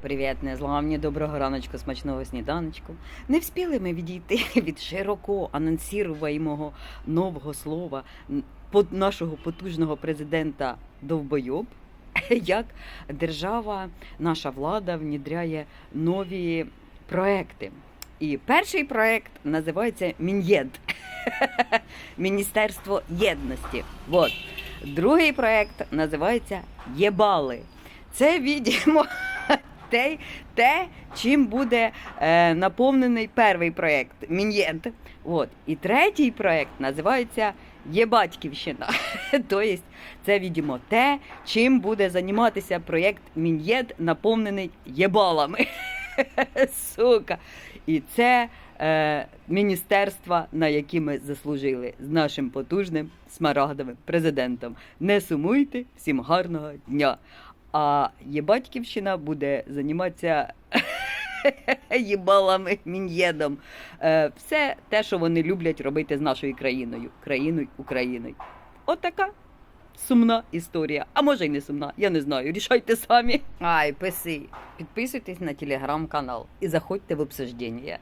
Привіт, незламні, доброго раночку, смачного сніданочку. Не вспіли ми відійти від широко анонсіруємого нового слова нашого потужного президента Довбойоб, як держава, наша влада внідряє нові проекти. І перший проект називається Мін'єд. Міністерство єдності. Вот. Другий проект називається Єбали. Це, відомо, те, те, чим буде е, наповнений перший проєкт Мін'єд. От. І третій проєкт називається Єбатьківщина. Тобто це, відомо, те, чим буде займатися проєкт Мін'єд, наповнений єбалами. Сука. І це е, міністерства, на які ми заслужили з нашим потужним смарагдовим президентом. Не сумуйте, всім гарного дня. А Єбатьківщина буде займатися їбалами, мін'єдом. Е, все те, що вони люблять робити з нашою країною, країною Україною. От сумна історія. А може й не сумна, я не знаю. Рішайте самі. Ай, писи. Підписуйтесь на телеграм-канал і заходьте в обсуждення.